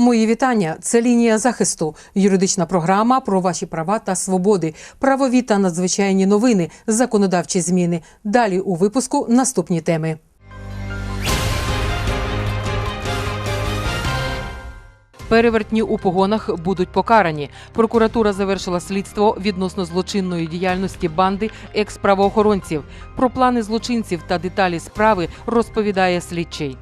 Мої вітання. Це лінія захисту, юридична програма про ваші права та свободи, правові та надзвичайні новини, законодавчі зміни. Далі у випуску наступні теми. Перевертні у погонах будуть покарані. Прокуратура завершила слідство відносно злочинної діяльності банди екс-правоохоронців. Про плани злочинців та деталі справи розповідає слідчий.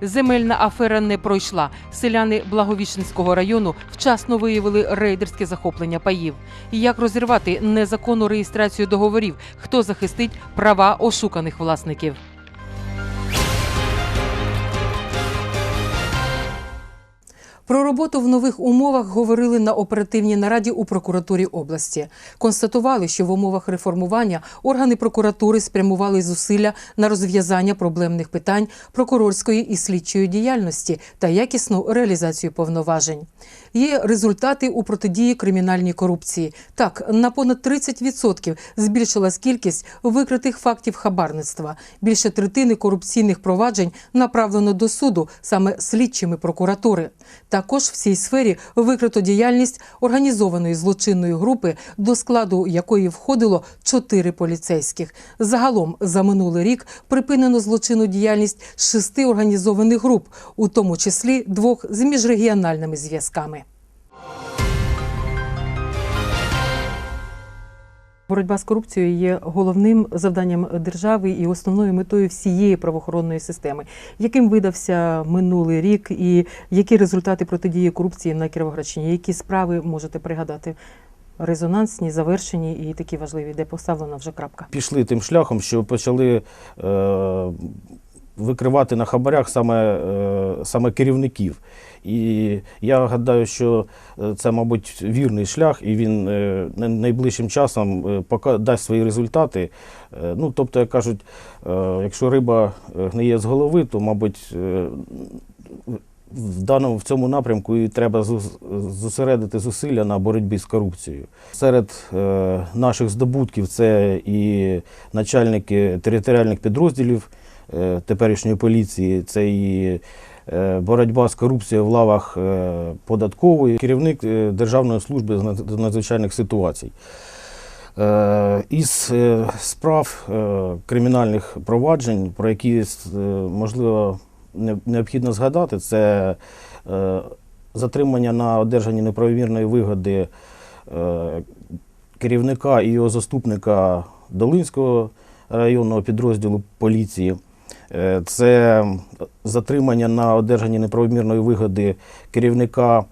Земельна афера не пройшла. Селяни Благовіщенського району вчасно виявили рейдерське захоплення паїв. Як розірвати незаконну реєстрацію договорів? Хто захистить права ошуканих власників? Про роботу в нових умовах говорили на оперативній нараді у прокуратурі області. Констатували, що в умовах реформування органи прокуратури спрямували зусилля на розв'язання проблемних питань прокурорської і слідчої діяльності та якісну реалізацію повноважень. Є результати у протидії кримінальній корупції. Так, на понад 30% збільшилась кількість викритих фактів хабарництва. Більше третини корупційних проваджень направлено до суду саме слідчими прокуратури. Також в цій сфері викрито діяльність організованої злочинної групи, до складу якої входило чотири поліцейських. Загалом за минулий рік припинено злочинну діяльність шести організованих груп, у тому числі двох з міжрегіональними зв'язками. Боротьба з корупцією є головним завданням держави і основною метою всієї правоохоронної системи. Яким видався минулий рік, і які результати протидії корупції на Кіровоградщині? Які справи можете пригадати? Резонансні, завершені і такі важливі, де поставлена вже крапка. пішли тим шляхом, що почали е, викривати на хабарях саме, е, саме керівників. І я гадаю, що е, це, мабуть, вірний шлях, і він е, найближчим часом е, дасть свої результати. Ну, тобто, як кажуть, якщо риба гниє з голови, то, мабуть, в даному в цьому напрямку і треба зосередити зусилля на боротьбі з корупцією. Серед е, наших здобутків це і начальники територіальних підрозділів е, теперішньої поліції, це і боротьба з корупцією в лавах е, податкової, керівник е, Державної служби з надзвичайних ситуацій. Е, Із е, справ е, кримінальних проваджень, про які е, можливо необхідно згадати, це е, затримання на одержанні неправомірної вигоди е, керівника і його заступника Долинського районного підрозділу поліції. Е, Це затримання на одержанні неправомірної вигоди керівника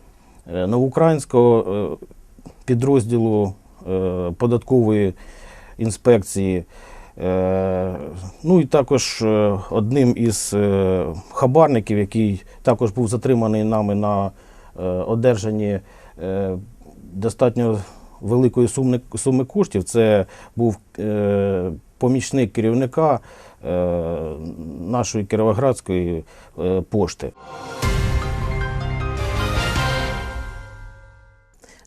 е, новоукраїнського е, підрозділу податкової інспекції. Ну і також одним із хабарників, який також був затриманий нами на одержанні достатньо великої суми, коштів, це був помічник керівника е, нашої Кіровоградської е, пошти.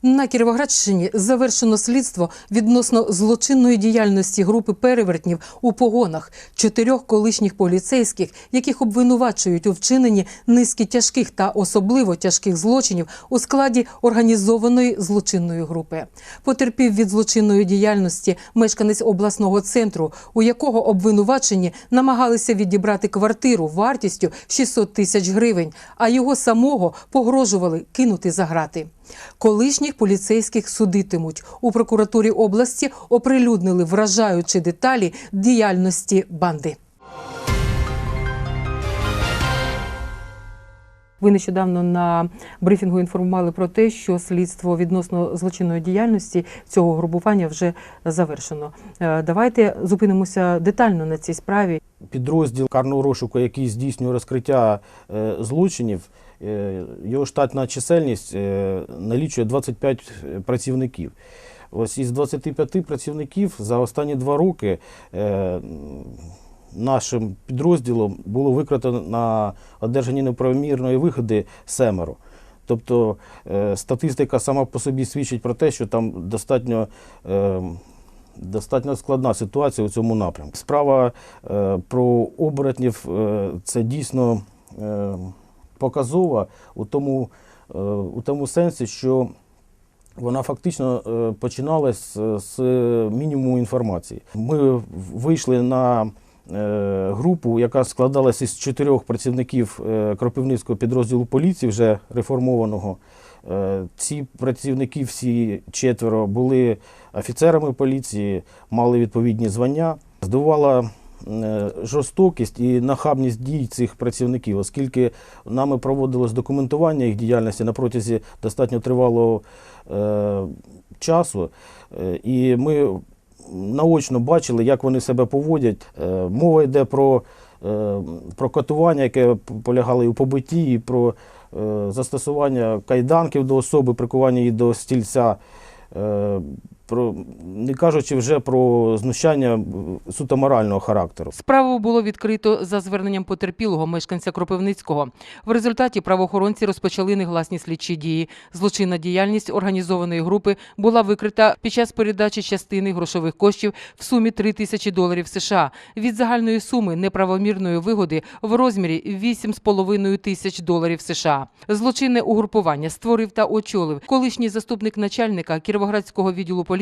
На Кіровоградщині завершено слідство відносно злочинної діяльності групи перевертнів у погонах чотирьох колишніх поліцейських, яких обвинувачують у вчиненні низки тяжких та особливо тяжких злочинів у складі організованої злочинної групи. Потерпів від злочинної діяльності мешканець обласного центру, у якого обвинувачені намагалися відібрати квартиру вартістю 600 тисяч гривень, а його самого погрожували кинути за грати. Колишніх поліцейських судитимуть. У прокуратурі області оприлюднили вражаючі деталі діяльності банди. Ви нещодавно на брифінгу інформували про те, що слідство відносно злочинної діяльності цього групування вже завершено. Е, Давайте зупинимося детально на цій справі. підрозділ карного розшуку, який здійснює розкриття е, злочинів, його штатна чисельність е, налічує 25 працівників. Ось із 25 працівників за останні два роки е, нашим підрозділом було викрито на одержанні неправомірної вигоди семеро. Тобто е, статистика сама по собі свідчить про те, що там достатньо е, достатньо складна ситуація у цьому напрямку. Справа е, про оборотнів е, це дійсно е, показова у тому, е, у тому сенсі, що вона фактично е, починалась з- з мінімуму інформації. Ми вийшли на е, групу, яка складалася із чотирьох працівників е, Кропивницького підрозділу поліції, вже реформованого. Е, Ці працівники всі четверо були офіцерами поліції, мали відповідні звання. Здивувала е, жорстокість і нахабність дій цих працівників, оскільки нами проводилось документування їх діяльності на протязі достатньо тривалого е, часу, Е, і ми наочно бачили, як вони себе поводять. Е, Мова йде про, е, про катування, яке полягало і у побитті, і про е, застосування кайданків до особи, прикування її до стільця. Про, не кажучи вже про знущання суто морального характеру. Справу було відкрито за зверненням потерпілого мешканця Кропивницького. В результаті правоохоронці розпочали негласні слідчі дії. Злочинна діяльність організованої групи була викрита під час передачі частини грошових коштів в сумі 3 тисячі доларів США від загальної суми неправомірної вигоди в розмірі 8,5 тисяч доларів США. Злочинне угрупування створив та очолив колишній заступник начальника Кіровоградського відділу поліції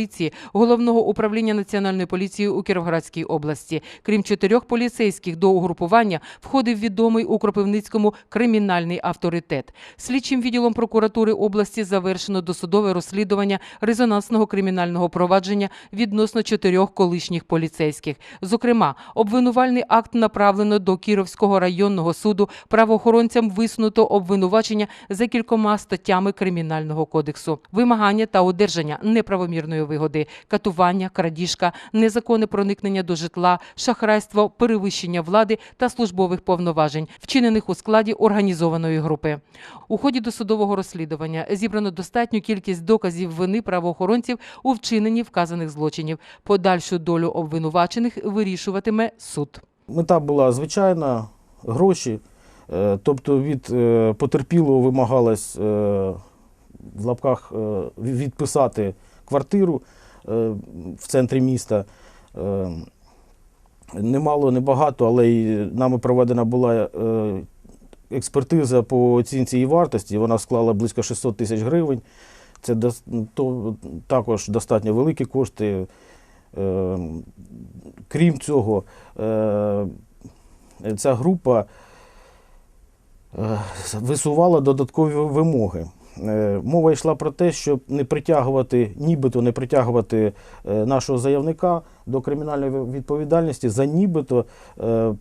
головного управління національної поліції у Кіровоградській області. Крім чотирьох поліцейських до угрупування входив відомий у Кропивницькому кримінальний авторитет. Слідчим відділом прокуратури області завершено досудове розслідування резонансного кримінального провадження відносно чотирьох колишніх поліцейських. Зокрема, обвинувальний акт направлено до Кіровського районного суду. Правоохоронцям висунуто обвинувачення за кількома статтями кримінального кодексу: вимагання та одержання неправомірної вигоди, катування, крадіжка, незаконне проникнення до житла, шахрайство, перевищення влади та службових повноважень, вчинених у складі організованої групи. У ході досудового розслідування зібрано достатню кількість доказів вини правоохоронців у вчиненні вказаних злочинів. Подальшу долю обвинувачених вирішуватиме суд. Мета була звичайна гроші. Е, Тобто від е, потерпілого вимагалось е, в лапках відписати квартиру е, в центрі міста. Е, Немало, небагато, але й нами проведена була е, експертиза по оцінці її вартості. Вона склала близько 600 тисяч гривень. Це то, також достатньо великі кошти. Крім цього, ця група висувала додаткові вимоги. Е, Мова йшла про те, щоб не притягувати, нібито не притягувати е, нашого заявника до кримінальної відповідальності за нібито е,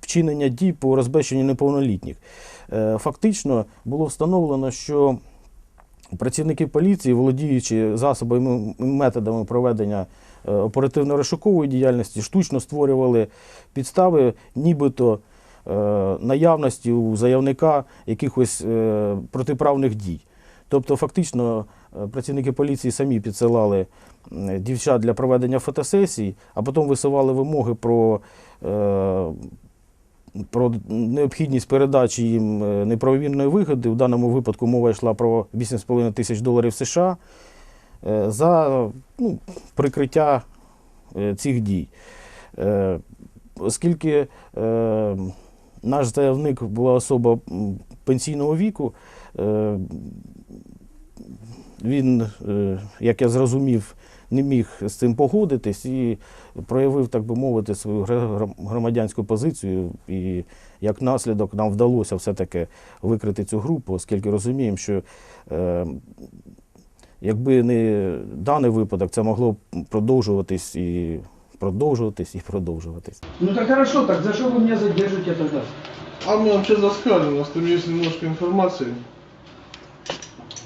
вчинення дій по розбещенню неповнолітніх. Фактично було встановлено, що працівники поліції, володіючи засобами і методами проведення оперативно-розшукової діяльності, штучно створювали підстави, нібито наявності у заявника якихось е, протиправних дій. Тобто, фактично, е, працівники поліції самі підсилали дівчат для проведення фотосесій, а потім висували вимоги про, е, про необхідність передачі їм е, неправомірної вигоди. В даному випадку мова йшла про 8,5 тисяч доларів США е, за ну, прикриття е, цих дій. Е, Оскільки е, наш заявник була особа пенсійного віку, е, він, е, як я зрозумів, не міг з цим погодитись і проявив, так би мовити, свою громадянську позицію. І як наслідок нам вдалося все-таки викрити цю групу, оскільки розуміємо, що е, якби не даний випадок, це могло б продовжуватись і продовжуватись і продовжуватись. Ну так хорошо, так за что вы меня задержите тоді? А мы вообще заскажем, у нас там есть немножко информации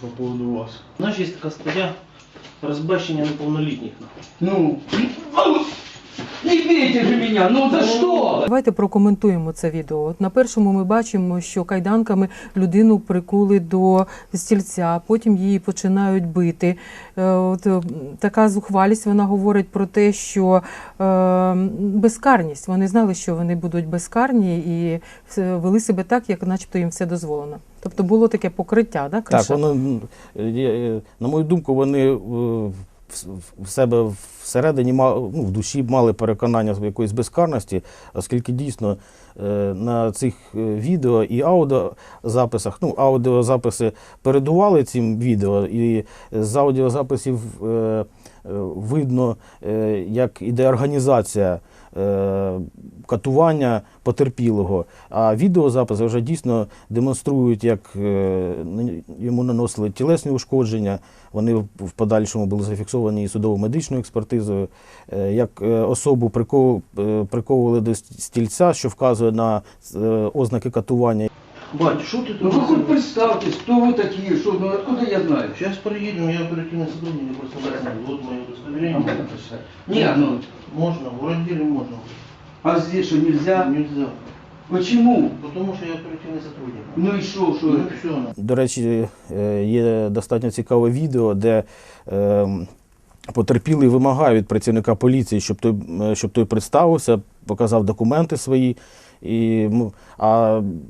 по поводу вас. У нас є така стаття розбещення неповнолітніх. Ну, не бейте же меня, ну за что? Давайте прокоментуємо це відео. От на першому ми бачимо, що кайданками людину прикули до стільця, потім її починають бити. Е, От е, така зухвалість вона говорить про те, що е, безкарність. Вони знали, що вони будуть безкарні і вели себе так, як начебто їм все дозволено. Тобто було таке покриття, да, Так, криша? воно, е, е, на мою думку, вони е, в, себе всередині ну, в душі мали переконання якоїсь безкарності, оскільки дійсно е, на цих е, відео і аудіозаписах, ну, аудіозаписи передували цим відео, і з аудіозаписів е, видно, як іде організація катування потерпілого. А відеозаписи вже дійсно демонструють, як е, йому наносили тілесні ушкодження. Вони в- подальшому були зафіксовані судово-медичною експертизою, е, як е, особу приков- е, приковували до стільця, що вказує на е, ознаки катування. Бать, що ти Ну тут? вы хоть представьтесь, кто вы такие, что, ну откуда я знаю? Сейчас проедем, я оперативный сотрудник, я просто не знаю. Вот мое А удостоверение. можно почитать? Не, ну, Можно, в отделе можно. а здесь что, нельзя? Нельзя. Почему? Потому что я оперативный сотрудник. Ну и что, что Ну это? все, ну. До речі, е, є достатньо цікаве відео, де е, потерпілий вимагає від працівника поліції, щоб той, е, щоб той представився, показав документи свої. І, м, а від- від-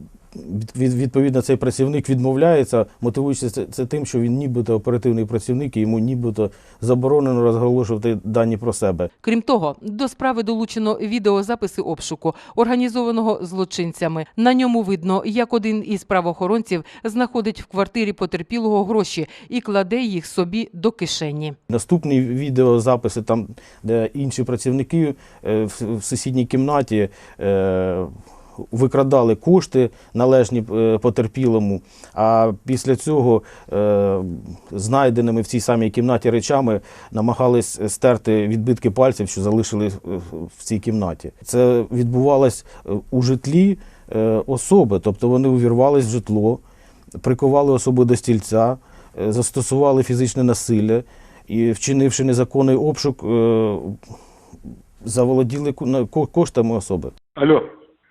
відповідно цей працівник відмовляється, мотивуючи це, тим, що він нібито оперативний працівник і йому нібито заборонено розголошувати дані про себе. Крім того, до справи долучено відеозаписи обшуку, організованого злочинцями. На ньому видно, як один із правоохоронців знаходить в квартирі потерпілого гроші і кладе їх собі до кишені. Наступні відеозаписи, там, де інші працівники е, в, в сусідній кімнаті е, викрадали кошти належні е, потерпілому. А після цього е, знайденими в цій самій кімнаті речами намагались стерти відбитки пальців, що залишили в цій кімнаті. Це відбувалось е, у житлі е, особи, тобто вони увірвались в житло, прикували особу до стільця, е, застосували фізичне насилля і, вчинивши незаконний обшук, е, заволоділи коштами особи. Алло.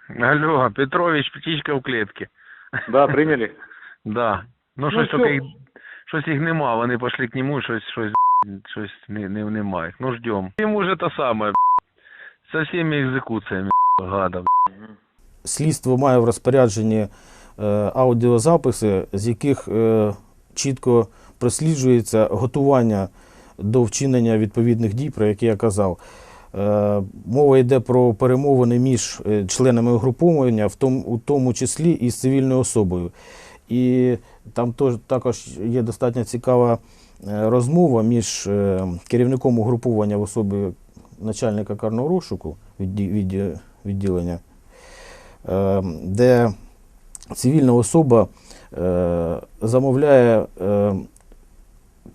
Алло, Петрович, птичка в клітці. Да, прийняли? Да. Ну, Ну, щось що? тільки їх, щось їх нема, вони пішли к нему, щось, щось, щось не, не, немає. Ну, ждем. Йому же те саме, со всеми екзекуціями, гада. Слідство має в розпорядженні е, аудіозаписи, з яких е, чітко просліджується готування до вчинення відповідних дій, про які я казав. Е, Мова йде про перемовини між е, членами угруповання, в тому, у тому числі і з цивільною особою. І там також є достатньо цікава е, розмова між керівником угруповання в особі начальника карного розшуку відді- відді- відділення де цивільна особа замовляє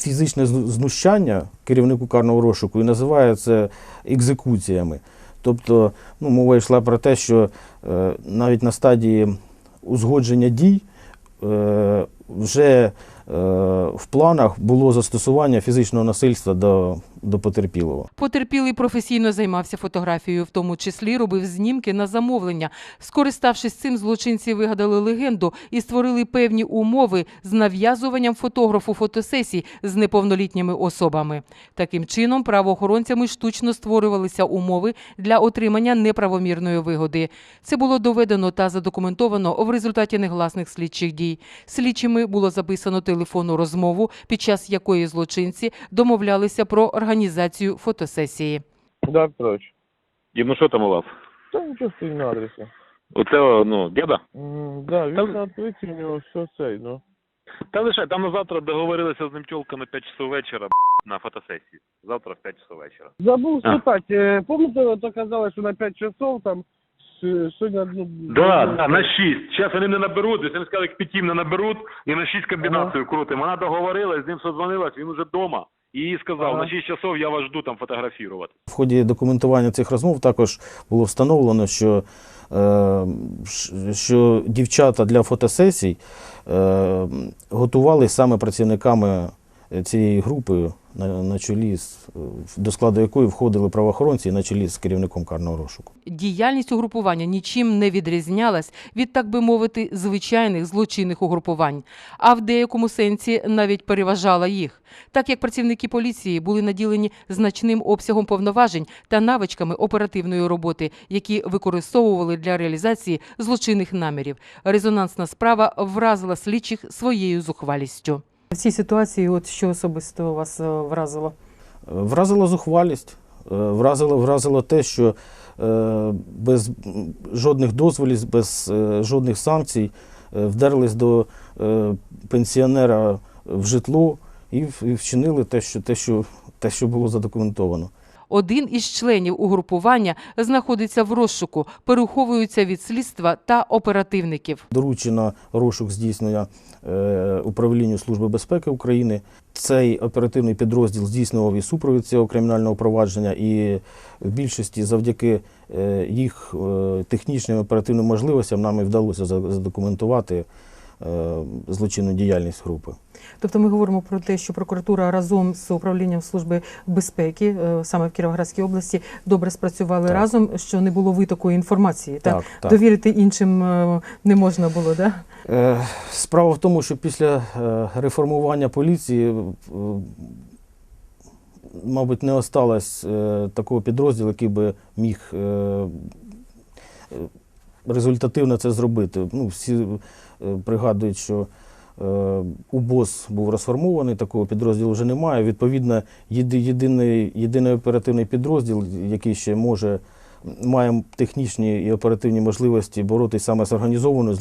фізичне знущання керівнику карного розшуку і називає це екзекуціями. Тобто, ну, мова йшла про те, що е, навіть на стадії узгодження дій е, вже в планах було застосування фізичного насильства до, до потерпілого. Потерпілий професійно займався фотографією, в тому числі робив знімки на замовлення. Скориставшись цим, злочинці вигадали легенду і створили певні умови з нав'язуванням фотографу фотосесій з неповнолітніми особами. Таким чином, правоохоронцями штучно створювалися умови для отримання неправомірної вигоди. Це було доведено та задокументовано в результаті негласних слідчих дій. Слідчими було записано телефонну розмову, під час якої злочинці домовлялися про організацію фотосесії. Да, Петрович. Дім, ну що там у вас? Та нічого стоїть на адресі. Оце, ну, діда? М, Да, він Там- на відкритті, у нього все цей, ну. Та лише, там на завтра договорилися з ним тьолка на 5 часов вечора, б**, на фотосесії. Завтра в 5 часов вечора. Забув А. спитати, е, помните, ви то казали, що на 5 часов там сьогодні... ну, Да, ну, да, на 6. Зараз вони не наберуть, десь вони сказали, як 5 не наберуть, і на 6 комбінацію крутимо. Вона договорилась, з ним созвонилась, він уже вдома. І їй сказав, Ага. на 6 часов я вас жду там фотографувати. В ході документування цих розмов також було встановлено, що, е, що дівчата для фотосесій е, готувалися саме працівниками цієї групи на, на чолі, з, до складу якої входили правоохоронці на чолі з керівником карного розшуку. Діяльність угрупування нічим не відрізнялась від, так би мовити, звичайних злочинних угрупувань, а в деякому сенсі навіть переважала їх, так як працівники поліції були наділені значним обсягом повноважень та навичками оперативної роботи, які використовували для реалізації злочинних намірів. Резонансна справа вразила слідчих своєю зухвалістю. В цій ситуації, от що особисто вас е, вразило? Вразила зухвалість, е, вразило, вразило те, що е, без жодних дозволів, без е, жодних санкцій е, вдерлись до е, пенсіонера в житло і вчинили те, що, те, що, те, що було задокументовано. Один із членів угрупування знаходиться в розшуку, переховуються від слідства та оперативників. Доручено розшук здійснення е, управлінню Служби безпеки України. Цей оперативний підрозділ здійснював і супровід цього кримінального провадження, і в більшості завдяки е, їх е, технічним оперативним можливостям нам і вдалося задокументувати злочинну діяльність групи. Тобто ми говоримо про те, що прокуратура разом з управлінням служби безпеки е, саме в Кіровоградській області добре спрацювали Так. разом, що не було витоку інформації. Так, Так, так. довірити іншим е, не можна було, да? Е, Справа в тому, що після е, реформування поліції, е, мабуть, не осталось е, такого підрозділу, який би міг е, е, результативно це зробити. Ну, всі е, пригадують, що е, УБОС був розформований, такого підрозділу вже немає. Відповідно, єдиний, єдиний оперативний підрозділ, який ще може має технічні і оперативні можливості боротися саме з організованою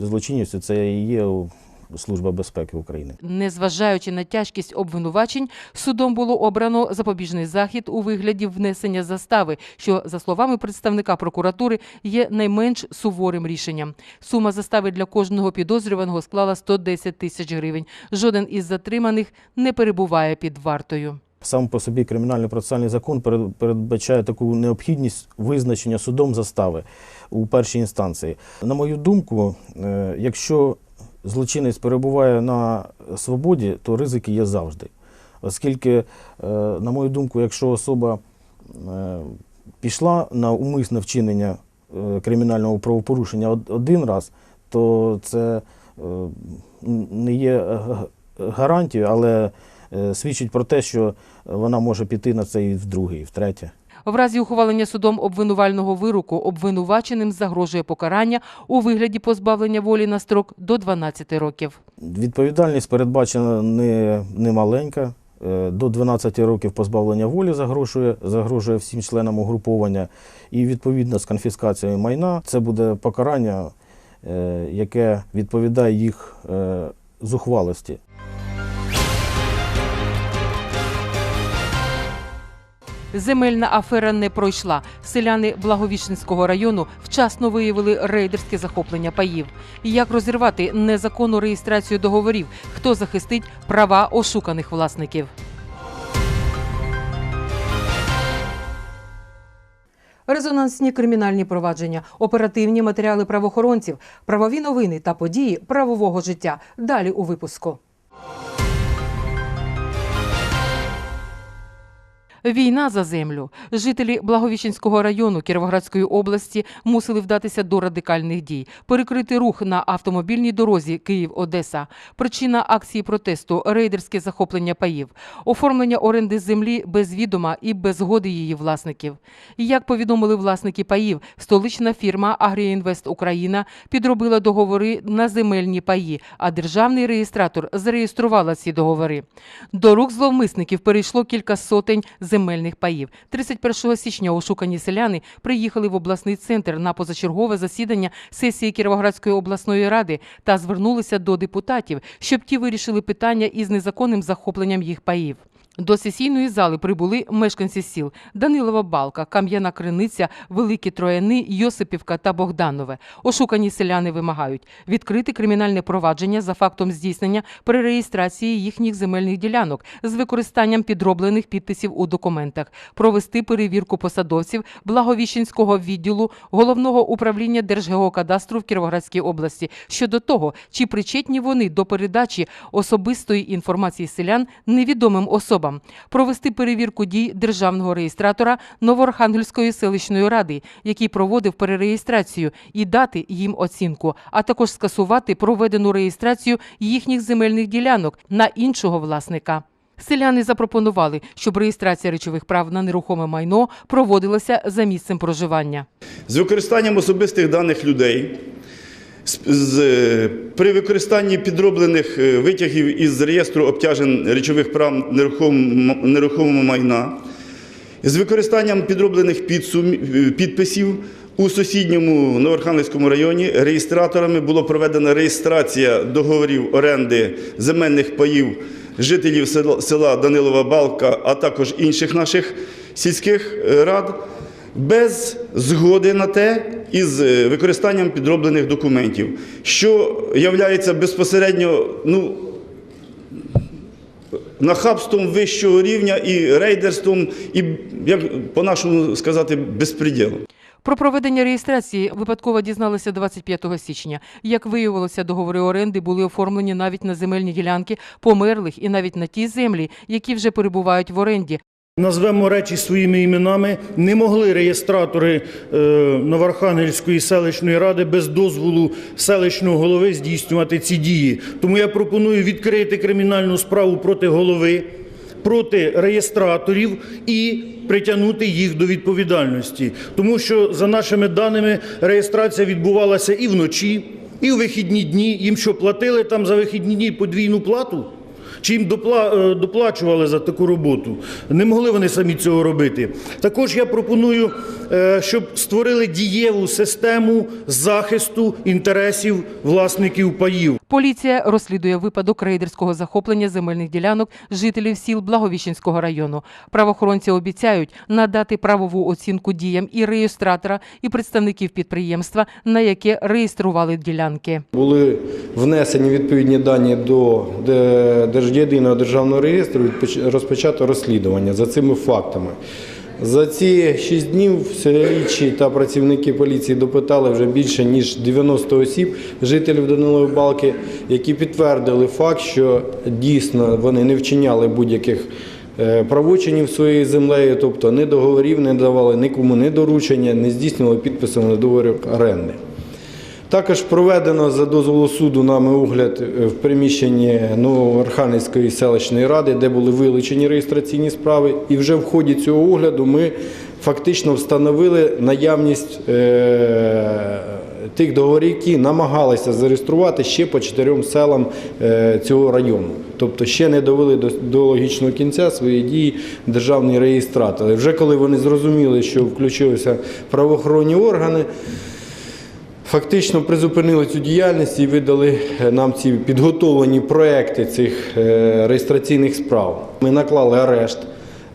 злочинністю, це і є Служба безпеки України. Незважаючи на тяжкість обвинувачень, судом було обрано запобіжний захід у вигляді внесення застави, що, за словами представника прокуратури, є найменш суворим рішенням. Сума застави для кожного підозрюваного склала 110 тисяч гривень. Жоден із затриманих не перебуває під вартою. Сам по собі кримінальний процесуальний закон перед- передбачає таку необхідність визначення судом застави у першій інстанції. На мою думку, е, якщо злочинець перебуває на свободі, то ризики є завжди. Оскільки, е, на мою думку, якщо особа е, пішла на умисне вчинення е, кримінального правопорушення один раз, то це не є гарантією, але свідчить про те, що вона може піти на це і в другий, і в третє. В разі ухвалення судом обвинувального вироку обвинуваченим загрожує покарання у вигляді позбавлення волі на строк до 12 років. Відповідальність передбачена не, не маленька. Е, До 12 років позбавлення волі загрожує, загрожує всім членам угруповання. І відповідно з конфіскацією майна це буде покарання, е, яке відповідає їх е, зухвалості. Земельна афера не пройшла. Селяни Благовіщенського району вчасно виявили рейдерське захоплення паїв. Як розірвати незаконну реєстрацію договорів? Хто захистить права ошуканих власників? Резонансні кримінальні провадження, оперативні матеріали правоохоронців, правові новини та події правового життя. Далі у випуску. Війна за землю. Жителі Благовіщенського району Кіровоградської області мусили вдатися до радикальних дій, перекрити рух на автомобільній дорозі Київ-Одеса. Причина акції протесту рейдерське захоплення паїв, оформлення оренди землі без відома і без згоди її власників. Як повідомили власники паїв, столична фірма Агріінвест Україна підробила договори на земельні паї, а державний реєстратор зареєструвала ці договори. До рук зловмисників перейшло кілька сотень земельних паїв. 31 січня ошукані селяни приїхали в обласний центр на позачергове засідання сесії Кіровоградської обласної ради та звернулися до депутатів, щоб ті вирішили питання із незаконним захопленням їх паїв. До сесійної зали прибули мешканці сіл Данилова Балка, Кам'яна Криниця, Великі Трояни, Йосипівка та Богданове. Ошукані селяни вимагають відкрити кримінальне провадження за фактом здійснення перереєстрації їхніх земельних ділянок з використанням підроблених підписів у документах, провести перевірку посадовців Благовіщенського відділу головного управління Держгеокадастру в Кіровоградській області щодо того, чи причетні вони до передачі особистої інформації селян невідомим особам, провести перевірку дій державного реєстратора Новорхангельської селищної ради, який проводив перереєстрацію, і дати їм оцінку, а також скасувати проведену реєстрацію їхніх земельних ділянок на іншого власника. Селяни запропонували, щоб реєстрація речових прав на нерухоме майно проводилася за місцем проживання. з використанням особистих даних людей, При використанні підроблених е, витягів із реєстру обтяжень речових прав нерухомого майна з використанням підроблених е, підписів у сусідньому Новоархангельському районі реєстраторами було проведена реєстрація договорів оренди земельних паїв жителів села- Данилова Балка, а також інших наших сільських е, рад без згоди на те із е, використанням підроблених документів, що є безпосередньо ну, нахабством вищого рівня і рейдерством, і, як по-нашому сказати, безпреділом. Про проведення реєстрації випадково дізналися 25 січня. Як виявилося, договори оренди були оформлені навіть на земельні ділянки померлих і навіть на ті землі, які вже перебувають в оренді. Назвемо речі своїми іменами. Не могли реєстратори е, Новоархангельської селищної ради без дозволу селищного голови здійснювати ці дії. Тому я пропоную відкрити кримінальну справу проти голови, проти реєстраторів і притягнути їх до відповідальності. Тому що, за нашими даними, реєстрація відбувалася і вночі, і у вихідні дні. Їм що платили там за вихідні дні подвійну плату? Чи їм допла- е, доплачували за таку роботу? Не могли вони самі цього робити. Також я пропоную, е, щоб створили дієву систему захисту інтересів власників паїв. Поліція розслідує випадок рейдерського захоплення земельних ділянок жителів сіл Благовіщенського району. Правоохоронці обіцяють надати правову оцінку діям і реєстратора, і представників підприємства, на яке реєстрували ділянки. Були внесені відповідні дані до Держєдиного державного реєстру, розпочато розслідування за цими фактами. За ці шість днів слідчі та працівники поліції допитали вже більше ніж 90 осіб, жителів Данилової Балки, які підтвердили факт, що дійсно вони не вчиняли будь-яких е, правочинів своєю землею, тобто не договорів не давали нікому не доручення, не здійснювали підписами договорів оренди. Також проведено за дозволу суду нами огляд е, в приміщенні Новоархангельської селищної ради, де були вилучені реєстраційні справи. І вже в ході цього огляду ми фактично встановили наявність е, тих договорів, які намагалися зареєструвати ще по чотирьом селам е, цього району. Тобто ще не довели до, до логічного кінця свої дії державні реєстратори. Вже коли вони зрозуміли, що включилися правоохоронні органи, Фактично призупинили цю діяльність і видали е, нам ці підготовлені проекти цих е, реєстраційних справ. Ми наклали арешт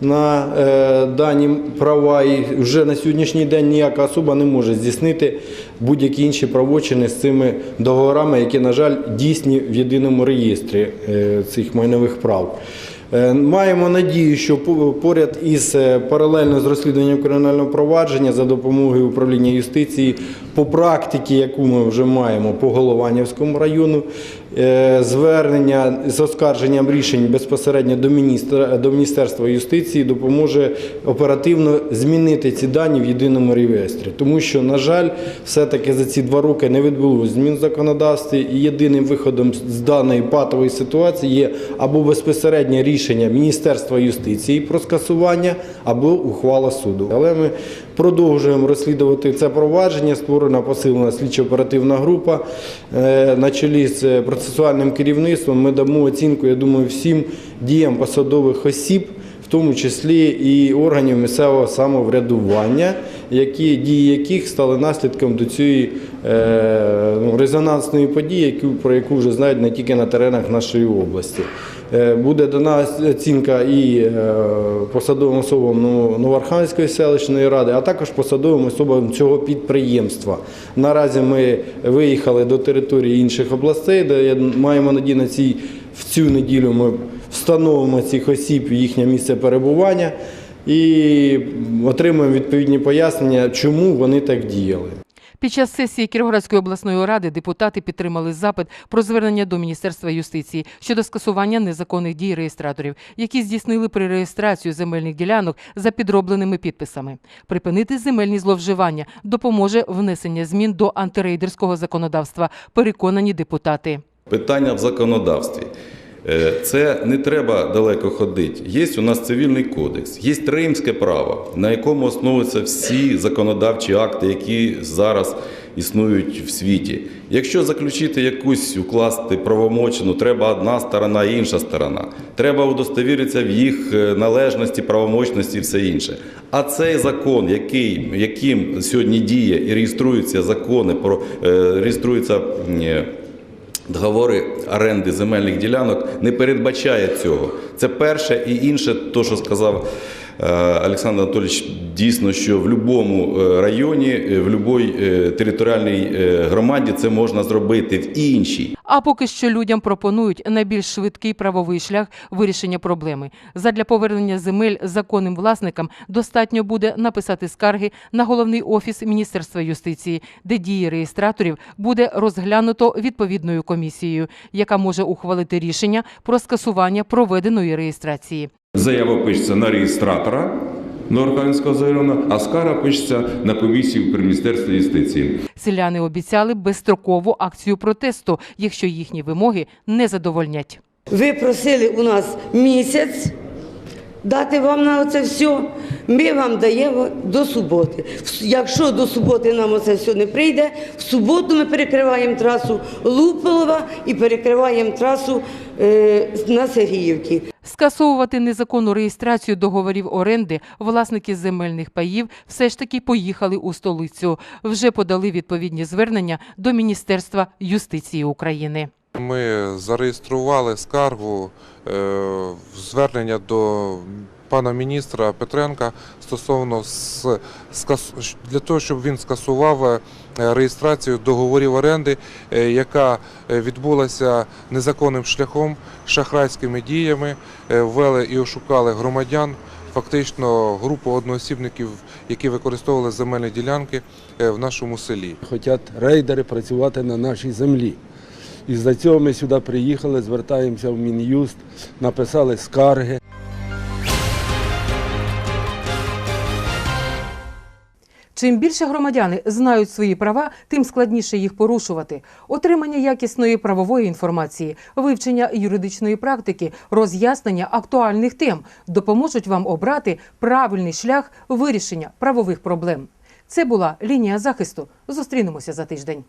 на е, дані права, і вже на сьогоднішній день ніяка особа не може здійснити будь-які інші правочини з цими договорами, які, на жаль, дійсні в єдиному реєстрі цих майнових прав. Маємо надію, що поряд із паралельно з розслідуванням кримінального провадження за допомогою управління юстиції по практиці, яку ми вже маємо по Голованівському району, е, звернення з оскарженням рішень безпосередньо до міністра до Міністерства юстиції допоможе оперативно змінити ці дані в єдиному реєстрі. Тому що, на жаль, все-таки за ці два роки не відбулося змін в законодавстві, і єдиним виходом з даної патової ситуації є або безпосереднє рішення Міністерства юстиції про скасування, або ухвала суду. Але ми продовжуємо розслідувати це провадження. Створена посилена слідчо-оперативна група е, на чолі з процесуальним керівництвом. Ми дамо оцінку, я думаю, всім діям посадових осіб. В тому числі і органів місцевого самоврядування, які дії яких стали наслідком до цієї е, ну, резонансної події, про яку вже знають не тільки на теренах нашої області. Е, Буде дана оцінка і е, посадовим особам Ну- Новоархангельської селищної ради, а також посадовим особам цього підприємства. Наразі ми виїхали до території інших областей, де маємо надію на цій в цю неділю ми встановимо цих осіб їхнє місце перебування і отримуємо відповідні пояснення, чому вони так діяли. Під час сесії Кіровоградської обласної ради депутати підтримали запит про звернення до Міністерства юстиції щодо скасування незаконних дій реєстраторів, які здійснили при реєстрацію земельних ділянок за підробленими підписами. Припинити земельні зловживання допоможе внесення змін до антирейдерського законодавства. Переконані депутати. Питання в законодавстві. Е, Це не треба далеко ходити. Є у нас цивільний кодекс, є римське право, на якому основуються всі законодавчі акти, які зараз існують в світі. Якщо заключити якусь укласти правомочину, треба одна сторона інша сторона. Треба удостовіритися в їх е, належності, правомочності і все інше. А цей закон, який, яким сьогодні діє і реєструються закони про е, реєструються. Договори оренди земельних ділянок не передбачає цього. Це перше і інше, то що сказав Олександр Анатолійович, дійсно, що в будь-якому е, районі, е, в будь-якій територіальній е, громаді це можна зробити в іншій. А поки що людям пропонують найбільш швидкий правовий шлях вирішення проблеми. Задля повернення земель законним власникам достатньо буде написати скарги на головний офіс Міністерства юстиції, де дії реєстраторів буде розглянуто відповідною комісією, яка може ухвалити рішення про скасування проведеної реєстрації. Заява пишеться на реєстратора Норканського району, а скара пишеться на комісію при Міністерстві юстиції. Селяни обіцяли безстрокову акцію протесту, якщо їхні вимоги не задовольнять. Ви просили у нас місяць дати вам на це все. Ми вам даємо до суботи. Якщо до суботи нам оце все не прийде, в суботу ми перекриваємо трасу Луполова і перекриваємо трасу е, на Сергіївці. Скасовувати незаконну реєстрацію договорів оренди власники земельних паїв все ж таки поїхали у столицю. Вже подали відповідні звернення до Міністерства юстиції України. Ми зареєстрували скаргу е, звернення до пана міністра Петренка стосовно для того, щоб він скасував е, реєстрацію договорів оренди, е, яка відбулася незаконним шляхом, шахрайськими діями, ввели і ошукали громадян. Фактично групу одноосібників, які використовували земельні ділянки в нашому селі. Хотять рейдери працювати на нашій землі. І за цього ми сюди приїхали, звертаємося в Мін'юст, написали скарги. Чим більше громадяни знають свої права, тим складніше їх порушувати. Отримання якісної правової інформації, вивчення юридичної практики, роз'яснення актуальних тем допоможуть вам обрати правильний шлях вирішення правових проблем. Це була лінія захисту. Зустрінемося за тиждень.